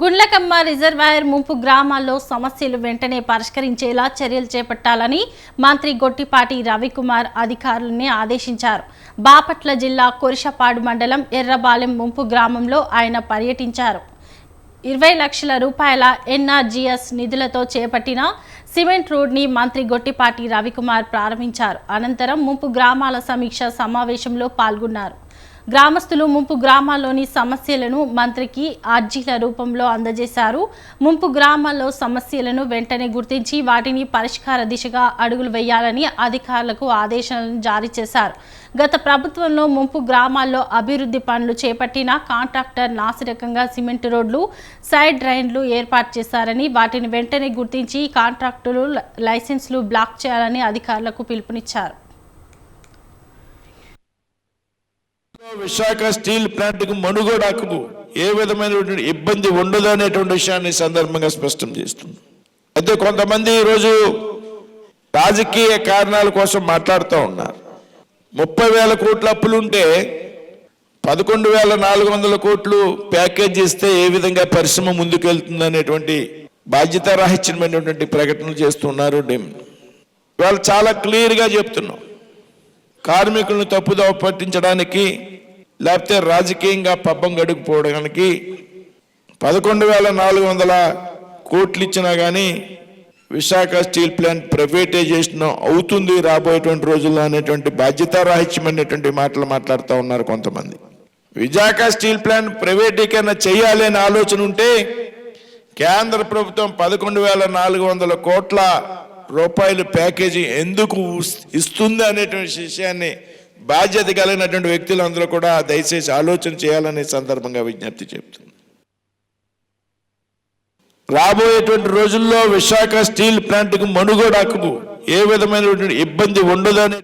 Gundlakamma reservoir ముంపు గ్రామాల్లో సమస్యలు వెంటనే పరిష్కరించేలా చర్యలు చేపట్టాలని మంత్రి గొట్టిపాటి రవికుమార్ అధికారులని ఆదేశించారు. బాపట్ల జిల్లా కొరిషపాడు మండలం ఎర్రబాలెం ముంపు గ్రామంలో ఆయన పర్యటించారు. ఇరవై లక్షల రూపాయల ఎన్ఆర్జీఎస్ నిధులతో చేపట్టిన సిమెంట్ రోడ్ని మంత్రి గొట్టిపాటి రవికుమార్ ప్రారంభించారు. అనంతరం ముంపు గ్రామాల సమీక్ష సమావేశంలో పాల్గొన్నారు. గ్రామస్తులు ముంపు గ్రామాల్లోని సమస్యలను మంత్రికి అర్జీల రూపంలో అందజేశారు. ముంపు గ్రామాల్లో సమస్యలను వెంటనే గుర్తించి వాటిని పరిష్కార దిశగా అడుగులు వేయాలని అధికారులకు ఆదేశాలను జారీ చేశారు. గత ప్రభుత్వంలో ముంపు గ్రామాల్లో అభివృద్ధి పనులు చేపట్టిన కాంట్రాక్టర్ నాసిరకంగా సిమెంట్ రోడ్లు సైడ్ డ్రైన్లు ఏర్పాటు చేశారని వాటిని వెంటనే గుర్తించి కాంట్రాక్టులు లైసెన్స్లు బ్లాక్ చేయాలని అధికారులకు పిలుపునిచ్చారు. విశాఖ స్టీల్ ప్లాంట్కు కు ఏ విధమైనటువంటి ఇబ్బంది ఉండదు అనేటువంటి విషయాన్ని సందర్భంగా స్పష్టం చేస్తుంది. అయితే కొంతమంది ఈరోజు రాజకీయ కారణాల కోసం మాట్లాడుతూ ఉన్నారు. ముప్పై వేల కోట్ల అప్పులుంటే పదకొండు వేల నాలుగు వందల కోట్లు ప్యాకేజ్ ఇస్తే ఏ విధంగా పరిశ్రమ ముందుకెళ్తుంది అనేటువంటి బాధ్యతారాహిత్యమైనటువంటి ప్రకటనలు చేస్తున్నారు డిమ్. వాళ్ళు చాలా క్లియర్గా చెప్తున్నాం. కార్మికులను తప్పుదోవ పట్టించడానికి లేకపోతే రాజకీయంగా పబ్బం గడుపుకోవడానికి పదకొండు వేల నాలుగు వందల కోట్లు ఇచ్చినా కానీ విశాఖ స్టీల్ ప్లాంట్ ప్రైవేటైజేషన్ అవుతుంది రాబోయేటువంటి రోజుల్లో అనేటువంటి బాధ్యతారాహిత్యమైనటువంటి మాటలు మాట్లాడుతూ ఉన్నారు కొంతమంది. విశాఖ స్టీల్ ప్లాంట్ ప్రైవేటీకరణ చేయాలి అనే ఆలోచన ఉంటే కేంద్ర ప్రభుత్వం పదకొండు వేల నాలుగు వందల కోట్ల రూపాయలు ప్యాకేజీ ఎందుకు ఇస్తుంది అనేటువంటి విషయాన్ని బాధ్యత కలిగినటువంటి వ్యక్తులందరూ కూడా దయచేసి ఆలోచన చేయాలనే సందర్భంగా విజ్ఞప్తి చెప్తుంది రాబోయేటువంటి రోజుల్లో విశాఖ స్టీల్ ప్లాంట్కు మనుగోడాకు ఏ విధమైనటువంటి ఇబ్బంది ఉండదు